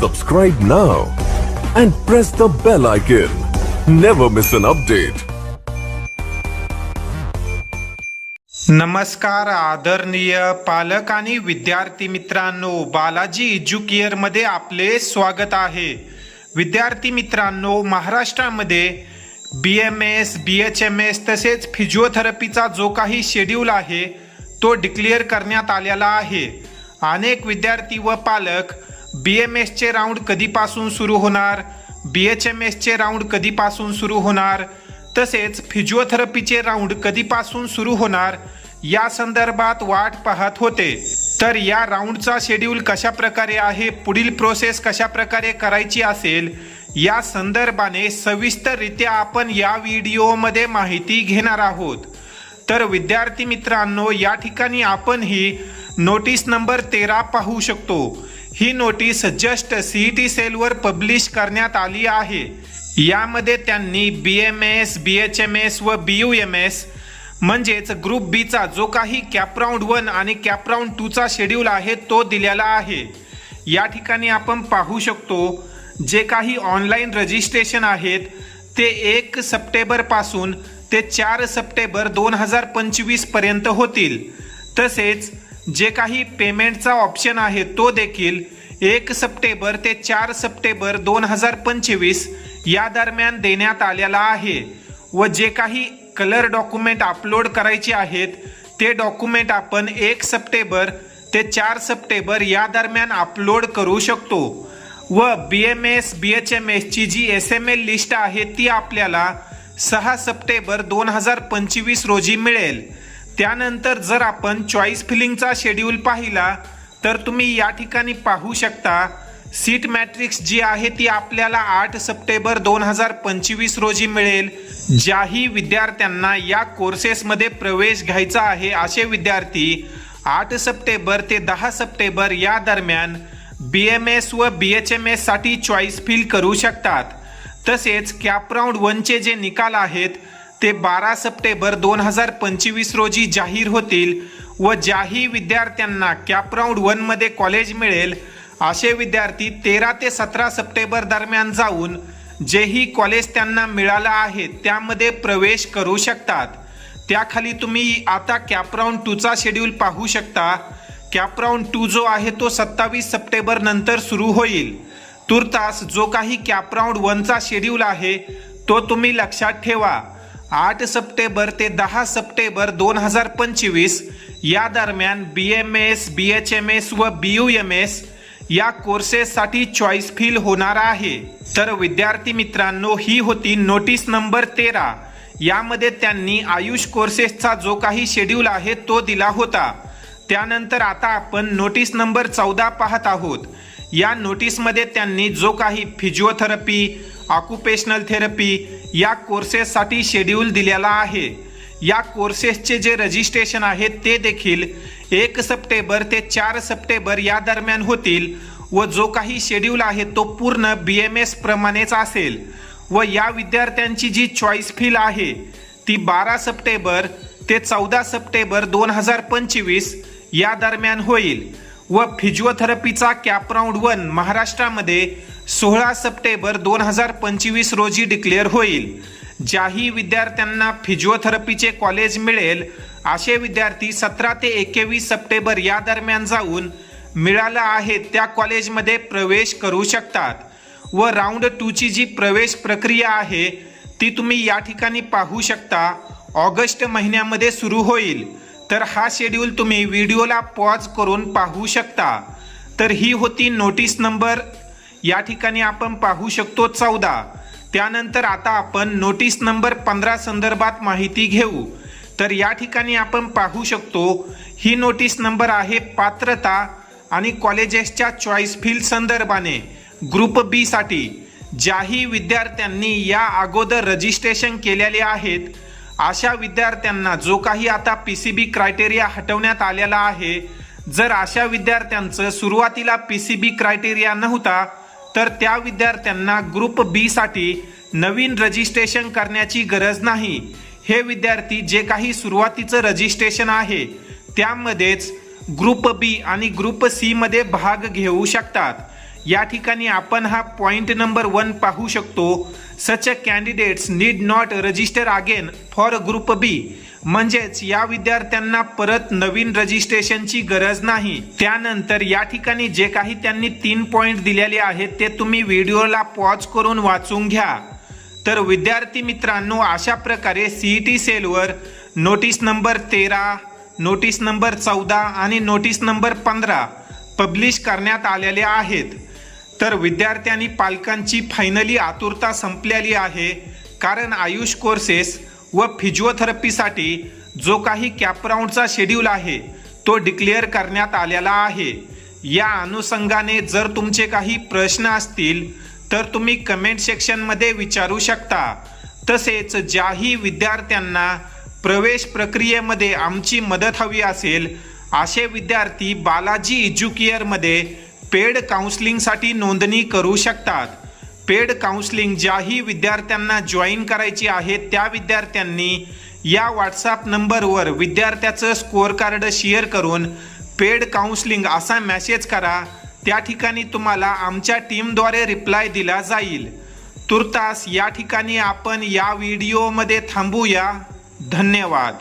Subscribe now and press the bell icon. Never miss an update. नमस्कार आदरणीय पालक आणि विद्यार्थी मित्रांनो बालाजी एज्युकेअरमध्ये आपले स्वागत आहे विद्यार्थी मित्रांनो महाराष्ट्रामध्ये B M S B H M S तसेच फिजिओथेरपीचा जो काही शेड्यूल आहे तो डिक्लेअर करण्यात आलेला आहे अनेक विद्यार्थी व पालक बी एम एसचे राऊंड कधीपासून सुरू होणार? बी एच एम एसचे राऊंड कधीपासून सुरू होणार? तसेच फिजिओथेरपीचे राऊंड कधीपासून सुरू होणार? या संदर्भात वाट पाहत होते. तर या राऊंडचा शेड्यूल कशा प्रकारे आहे? पुढील प्रोसेस कशा प्रकारे करायची असेल? या संदर्भाने सविस्तररित्या आपण या व्हिडिओमध्ये माहिती घेणार आहोत. तर विद्यार्थी मित्रांनो या ठिकाणी आपण ही नोटीस नंबर तेरा पाहू शकतो. ही नोटीस जस्ट सी टी सेलवर पब्लिश करण्यात आली आहे. यामध्ये त्यांनी B M S B H M S व बी यू एम एस म्हणजेच ग्रुप बीचा जो काही कॅपराऊंड वन आणि कॅपराऊंड टूचा शेड्यूल आहे तो दिलेला आहे. या ठिकाणी आपण पाहू शकतो जे काही ऑनलाईन रजिस्ट्रेशन आहेत ते एक सप्टेंबरपासून ते चार सप्टेंबर दोन हजार पंचवीसपर्यंत होतील. तसेच जे काही पेमेंटचा ऑप्शन आहे तो देखील एक सप्टेंबर ते चार सप्टेंबर दोन हजार पंचवीस या दरम्यान देण्यात आलेला आहे व जे काही कलर डॉक्युमेंट अपलोड करायचे आहेत ते डॉक्युमेंट आपण एक सप्टेंबर ते चार सप्टेंबर या दरम्यान अपलोड करू शकतो. व B M S B H M एसची जी एस एम एल लिस्ट आहे ती आपल्याला सहा सप्टेंबर दोन हजार पंचवीस रोजी मिळेल. त्यानंतर जर आपण चॉईस फिलिंगचा शेड्यूल पाहिला तर तुम्ही या ठिकाणी पाहू शकता सीट मॅट्रिक्स जी आहे ती आपल्याला आठ सप्टेंबर दोन हजार पंचवीस रोजी मिळेल ज्याही विद्यार्थ्यांना या कोर्सेसमध्ये प्रवेश घ्यायचा आहे असे विद्यार्थी आठ सप्टेंबर ते दहा सप्टेंबर या दरम्यान बी एम एस व बी एच एम एससाठी चॉईस फिल करू शकतात. तसेच कॅपराऊंड वनचे जे निकाल आहेत ते बारा सप्टेंबर दोन हजार पंचवीस रोजी जाहीर होतील व ज्याही विद्यार्थ्यांना कॅपराऊंड वनमध्ये कॉलेज मिळेल असे विद्यार्थी तेरा ते सतरा सप्टेंबर दरम्यान जाऊन जेही कॉलेज त्यांना मिळालं आहे त्यामध्ये प्रवेश करू शकतात. त्याखाली तुम्ही आता कॅपराऊंड टूचा शेड्यूल पाहू शकता. कॅपराऊंड टू जो आहे तो सत्तावीस सप्टेंबर नंतर सुरू होईल. तुर्तास जो काही कॅपराऊंड वनचा शेड्यूल आहे तो तुम्ही लक्षात ठेवा. आठ सप्टेंबर ते दहा सप्टेंबर दोन हजार पंचवीस या दरम्यान B M S B H M S व बी यू एम एस या कोर्सेससाठी चॉईस फील होणार आहे. तर विद्यार्थी मित्रांनो ही होती नोटीस नंबर तेरा. यामध्ये त्यांनी आयुष कोर्सेसचा जो काही शेड्यूल आहे तो दिला होता. त्यानंतर आता आपण नोटीस नंबर चौदा पाहत आहोत. या नोटीसमध्ये त्यांनी जो काही फिजिओथेरपी ऑक्युपेशनल थेरपी या कोर्सेससाठी शेड्यूल दिलेला आहे. या कोर्सेसचे जे रजिस्ट्रेशन आहे ते देखील एक सप्टेंबर ते चार सप्टेंबर या दरम्यान होतील व जो काही शेड्यूल आहे तो पूर्ण बी एम एस प्रमाणेच असेल. व या विद्यार्थ्यांची जी चॉईस फील आहे ती बारा सप्टेंबर ते चौदा सप्टेंबर दोन हजार पंचवीस या दरम्यान होईल. व फिजिओथेरपीचा कॅपराऊंड वन महाराष्ट्रामध्ये सोळा सप्टेंबर दोन हजार पंचवीस रोजी डिक्लेअर होईल. ज्याही विद्यार्थ्यांना फिजिओथेरपीचे कॉलेज मिळेल असे विद्यार्थी सतरा ते एकवीस सप्टेंबर या दरम्यान जाऊन मिळालं आहे त्या कॉलेजमध्ये प्रवेश करू शकतात. व राऊंड टूची जी प्रवेश प्रक्रिया आहे ती तुम्ही या ठिकाणी पाहू शकता. ऑगस्ट महिन्यामध्ये सुरू होईल. तर हा शेड्यूल तुम्ही व्हिडिओला पॉज करून पाहू शकता. तर ही होती नोटीस नंबर या ठिकाणी आपण पाहू शकतो चौदा. त्यानंतर आता आपण नोटीस नंबर पंधरा संदर्भात माहिती घेऊ. तर या ठिकाणी आपण पाहू शकतो ही नोटीस नंबर आहे पात्रता आणि कॉलेजेसच्या चॉईस फील्ड संदर्भाने ग्रुप बी साठी ज्याही विद्यार्थ्यांनी या अगोदर रजिस्ट्रेशन केलेले आहेत अशा विद्यार्थ्यांना जो काही आता पी सी बी क्रायटेरिया हटवण्यात आलेला आहे जर अशा विद्यार्थ्यांचं सुरुवातीला पी सी बी क्रायटेरिया नव्हता तर त्या विद्यार्थ्यांना ग्रुप बी साठी नवीन रजिस्ट्रेशन करण्याची गरज नाही. हे विद्यार्थी जे काही सुरुवातीचं रजिस्ट्रेशन आहे त्यामध्येच ग्रुप बी आणि ग्रुप सी मध्ये भाग घेऊ शकतात. या ठिकाणी आपण हा पॉइंट नंबर वन पाहू शकतो. Such a candidates need not register again for group B. म्हणजेच या विद्यार्थ्यांना परत नवीन रजिस्ट्रेशनची गरज नाही. त्यानंतर या ठिकाणी जे काही त्यांनी तीन पॉईंट दिलेले आहेत ते तुम्ही व्हिडिओला पॉज करून वाचून घ्या. तर विद्यार्थी मित्रांनो अशा प्रकारे सीईटी सेलवर नोटीस नंबर तेरा नोटीस नंबर चौदा आणि नोटीस नंबर पंधरा पब्लिश करण्यात आलेल्या आहेत. तर विद्यार्थ्यांनी पालकांची फायनली आतुरता संपलेली आहे कारण आयुष कोर्सेस व फिजिओथेरपीसाठी जो काही कॅपराऊंडचा शेड्यूल आहे तो डिक्लेअर करण्यात आलेला आहे. या अनुषंगाने जर तुमचे काही प्रश्न असतील तर तुम्ही कमेंट सेक्शनमध्ये विचारू शकता. तसेच ज्याही विद्यार्थ्यांना प्रवेश प्रक्रियेमध्ये आमची मदत हवी असेल असे विद्यार्थी बालाजी एज्युकेअरमध्ये पेड काउन्सिलिंगसाठी नोंदणी करू शकतात. पेड काउन्सिलिंग ज्याही विद्यार्थ्यांना जॉईन करायची आहे त्या विद्यार्थ्यांनी या व्हॉट्सॲप नंबरवर विद्यार्थ्याचं स्कोअर कार्ड शेअर करून पेड काउन्सिलिंग असा मॅसेज करा. त्या ठिकाणी तुम्हाला आमच्या टीमद्वारे रिप्लाय दिला जाईल. तुर्तास या ठिकाणी आपण या व्हिडिओमध्ये थांबूया. धन्यवाद.